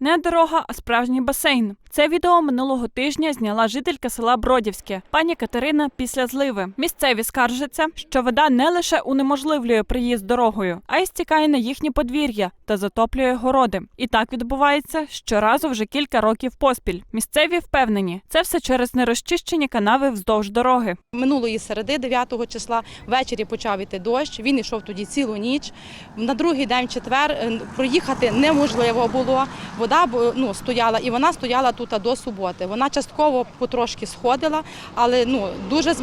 Не дорога, а справжній басейн. Це відео минулого тижня зняла жителька села Бродівське, пані Катерина після зливи. Місцеві скаржаться, що вода не лише унеможливлює приїзд дорогою, а й стікає на їхні подвір'я та затоплює городи. І так відбувається щоразу вже кілька років поспіль. Місцеві впевнені, це все через нерозчищені канави вздовж дороги. Минулої середи, 9 числа, ввечері почав іти дощ. Він йшов тоді цілу ніч. На другий день, четвер, е, проїхати неможливо було. Вода ну, стояла, і вона стояла тут до суботи. Вона частково потрошки сходила, але ну, дуже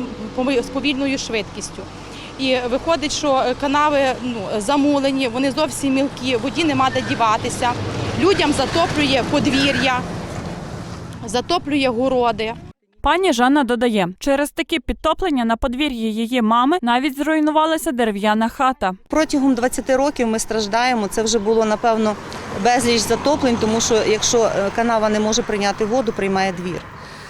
з повільною швидкістю. І виходить, що канави ну, замулені, вони зовсім мілкі, воді нема де діватися. Людям затоплює подвір'я, затоплює городи. Пані Жанна додає, через такі підтоплення на подвір'ї її мами навіть зруйнувалася дерев'яна хата. Протягом 20 років ми страждаємо. Це вже було напевно безліч затоплень, тому що якщо е, канава не може прийняти воду, приймає двір.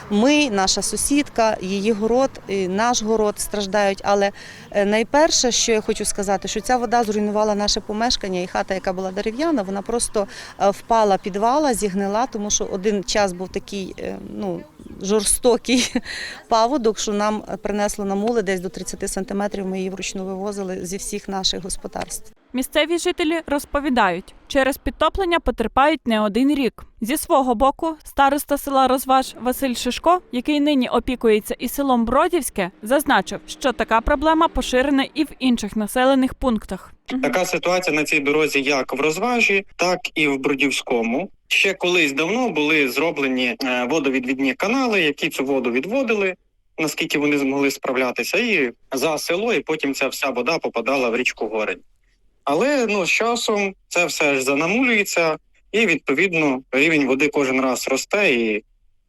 Ми, наша сусідка, її город, і наш город страждають. Але е, найперше, що я хочу сказати, що ця вода зруйнувала наше помешкання, і хата, яка була дерев'яна, вона просто е, впала підвала, зігнила, тому що один час був такий ну, жорстокий паводок, що нам принесло на мули десь до 30 сантиметрів. Ми її вручну вивозили зі всіх наших господарств. Місцеві жителі розповідають, через підтоплення потерпають не один рік. Зі свого боку, староста села Розваж Василь Шишко, який нині опікується і селом Бродівське, зазначив, що така проблема поширена і в інших населених пунктах. Така ситуація на цій дорозі як в розважі, так і в Бродівському. Ще колись давно були зроблені е, водовідвідні канали, які цю воду відводили, наскільки вони змогли справлятися, і за село, і потім ця вся вода попадала в річку Горень. Але ну з часом це все ж занамулюється, і відповідно рівень води кожен раз росте, і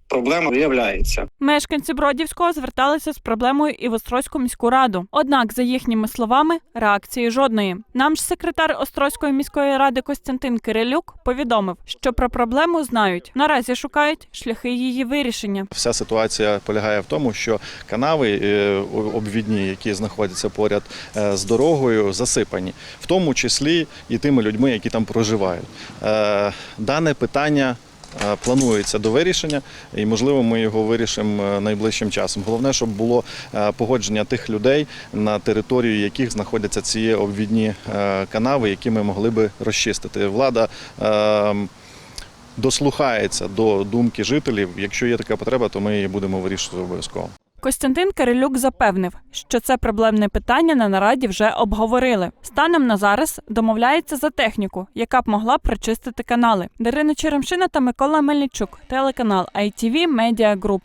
проблема виявляється. Мешканці Бродівського зверталися з проблемою і в Острозьку міську раду. Однак, за їхніми словами, реакції жодної. Нам ж секретар Острозької міської ради Костянтин Кирилюк повідомив, що про проблему знають. Наразі шукають шляхи її вирішення. Вся ситуація полягає в тому, що канави е, обвідні, які знаходяться поряд е, з дорогою, засипані, в тому числі і тими людьми, які там проживають. Е, Дане питання. Е, Планується до вирішення, і можливо, ми його вирішимо е, найближчим часом. Головне, щоб було е, погодження тих людей, на території яких знаходяться ці обвідні канави, які ми могли би розчистити. Влада дослухається до думки жителів. Якщо є така потреба, то ми її будемо вирішувати обов'язково. Костянтин Кирилюк запевнив, що це проблемне питання на нараді вже обговорили. Станом на зараз домовляється за техніку, яка б могла прочистити канали. Дарина Черемшина та Микола Мельничук, телеканал ITV Media Group.